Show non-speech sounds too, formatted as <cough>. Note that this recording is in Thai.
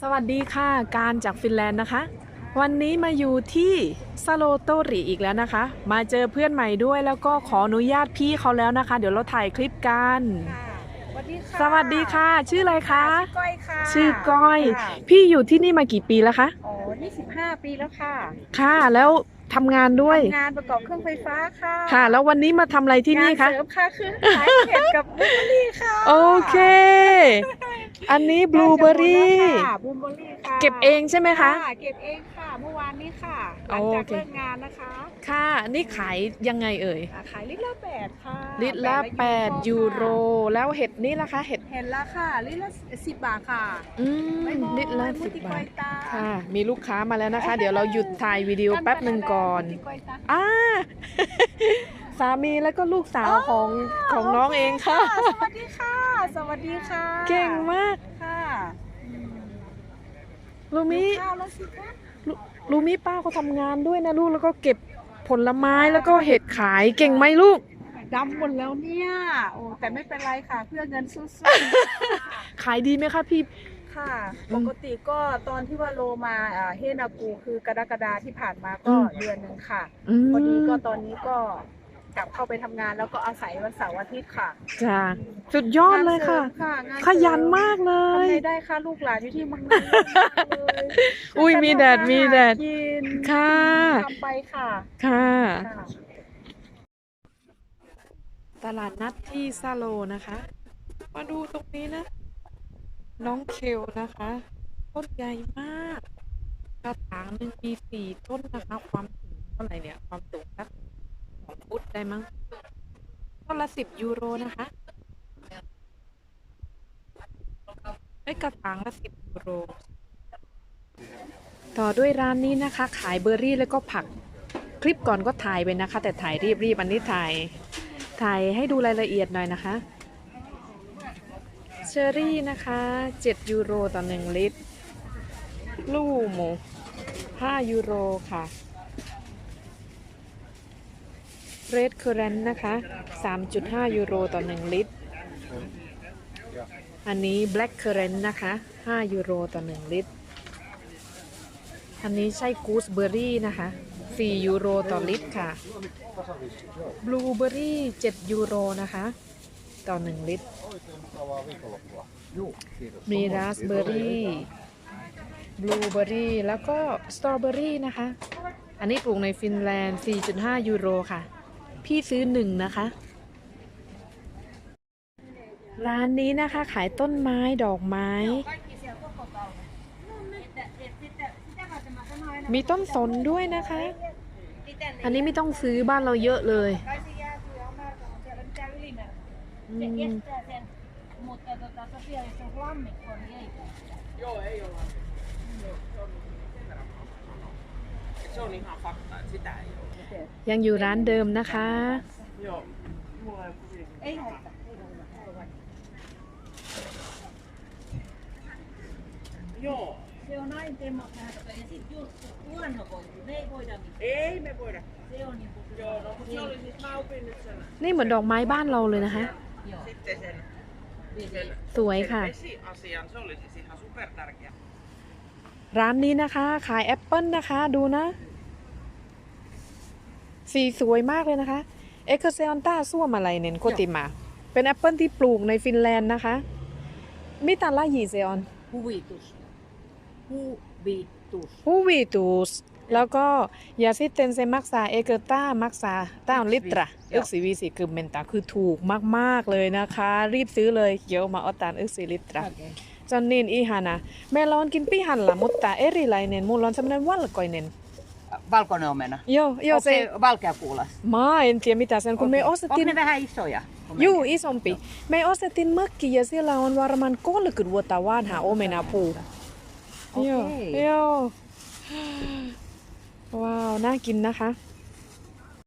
สวัสดีค่ะ การจากฟินแลนด์นะคะ วันนี้มาอยู่ที่ซาโลโตริอีกแล้วนะคะ มาเจอเพื่อนใหม่ด้วยแล้วก็ขออนุญาตพี่เขาแล้วนะคะ เดี๋ยวเราถ่ายคลิปกันค่ะสวัสดีค่ะสวัสดีค่ะ ชื่ออะไรคะ ชื่อก้อยค่ะชื่อก้อย ค่ะพี่อยู่ที่นี่มากี่ปีแล้วคะ อ๋อ25 ปีแล้วค่ะค่ะ แล้วทำงานด้วย ทำงานประกอบเครื่องไฟฟ้าค่ะค่ะ แล้ววันนี้มาทำอะไรที่นี่งาคะ เสริมค่ะคือขายเห็ดกับบุฟเบอรี่ค่ะโอเค อันนี้บลูเบอรี่บลูเบอรี่ค่ะเก็บเองใช่ไหมคะเก็บเองค่ะเมื่อวานนี้ค่ะหลังโอจากเคเลิกงานนะคะ ค่ะนี่ขายยังไงเอ่ยอ่าขายลิตรละแปดค่ะลิตรละแปด8ยูโร แล้วเห็ดนี่ล่ะคะเห็ดเห็นละค่ะลิตรละสิบบาทค่ะอืมไม่มองลิตรละมุสิบติบาทกอยตาค่ะ มีลูกค้ามาแล้วนะคะ เดี๋ยวเราหยุดถ่ายวิดีโอแป๊บหนึ่งก่อนมุติกอยตาอ่า สามีแล้วก็ลูกสาวของของน้องเองค่ะ สวัสดีค่ะ สวัสดีค่ะ เก่งมากค่ะลูมิข้าวแล้วสิคะลูลูมิป้าเขาทำงานด้วยนะลูกแล้วก็เก็บผลไม้แล้วก็เห็ดขายเก่งไหมลูกดำหมดแล้วเนี่ยโอ้แต่ไม่เป็นไรค่ะเพื่อเงินสู้ขายดีไหมคะพี่ๆค่ะอืปมกติก็ตอนที่ว่าโลมาอ่าเฮนากูคือกรกฎาที่ผ่านมาอืก็มเดือนหนึ่งค่ะอืมพอดีก็ตอนนี้ก็ กลับเข้าไปทำงาน แล้วก็อาศัยวันเสาร์อาทิตย์ค่ะจ้าสุดยอดเลยค่ะงานสริมค่ะงานขยันมากเลทำยไงได้ค่ะลูกหลานอยู่ที่เมืองนอกเลยอุ้ยมีแดดมีแดดกินค่ะทำไปค่ะค่ะ ค่ะ ตลาดนัดที่ซาโลนะคะ มาดูตรงนี้นะ น้องเคลนะคะต้นใหญ่มากกระถางหนึ่งมีสี่ต้นนะคะ ความสูงเท่าไหร่เนี่ย ความสูงสักสองฟุต ได้มั้งต้นละสิบยูโรนะคะไอ้ยกระถางละสิบยูโร ต่อด้วยร้านนี้นะคะ ขายเบอร์รี่แล้วก็ผัก คลิปก่อนก็ถ่ายไปนะคะ แต่ถ่ายรีบๆอันนี้ถ่าย ถ่ายให้ดูรายละเอียดหน่อยนะคะ เชอรี่นะคะ7ยูโรต่อ1ลิตร ลูหมู5ยูโรค่ะ เรดเคอร์เรนนะคะ 3.5 ยูโรต่อ 1 ลิตร อันนี้แบล็กเคอร์เรนนะคะ 5 ยูโรต่อ 1 ลิตร อันนี้ใช่กูสเบอร์รี่นะคะ 4 ยูโรต่อลิตรค่ะ บลูเบอร์รี่ 7 ยูโรนะคะ ต่อ 1 ลิตร มีราสเบอร์รี่ บลูเบอร์รี่ แล้วก็สตรอเบอร์รี่นะคะ อันนี้ปลูกในฟินแลนด์ 4.5 ยูโรค่ะ พี่ซื้อหนึ่งนะคะ ร้านนี้นะคะขายต้นไม้ดอกไม้ มีต้นสนด้วยนะคะ อันนี้ไม่ต้องซื้อบ้านเราเยอะเลยอืม mutta tota, tosiaan jos on lammikko, niin ei käy. Se on ihan fakta, että sitä ei ole. ยังอยู่ร้านเดิมนะคะ Joo. Mulla ei ole Ei haittaa. Joo. Se on aina temmat vähän kato. Ja sit just luonnonvoitu, ne ei voida mitään. Ei me voida. Se on niinku se Joo, no mutta se oli siis, mä opin nyt sen, นี่เหมือนดอกไม้บ้านเราเลยนะคะ Joo. sitten sen, Vesi. sen, สวยค่ะ sen vesiasian, se oli siis ihan super tärkeä. ร้านนี้นะคะ ขายแอปเปิลนะคะ ดูนะ สีสวยมากเลยนะคะเอ็กเซออนต้าซ่วมอะไรเน้นโคติมา เป็นแอปเปิลที่ปลูกในฟินแลนด์นะคะมิตาลายีเซออน Huvitus. Huvitus. ฮูวีตูสแล้วก็ยาซิเตนเซมักซาเอเกอร์ต้ามักซาต้าลิตราเอึกซีวีสีคือเมนตาคือถูกมาก ๆ เลยนะคะ รีบซื้อเลยเกี่ยวมาออตานเอึกซีลิตรา Okei. จอนนินอีฮานะเมลอนกินปีหันละมุตตาเอริไลเนนมูลอนสำเนันวัลกอยเนน valkoinen omena? Joo, joo. Se... valkeakuulas? Mä en tiedä mitä se on, kun okay. me ostettiin... Onko ne vähän isoja? Joo, isompi. Joo. Me ostettiin makki ja siellä on varmaan 30 vuotta vanha omenapuu. Okay. Joo. joo. <gasps> Wow, näinkin nähdään.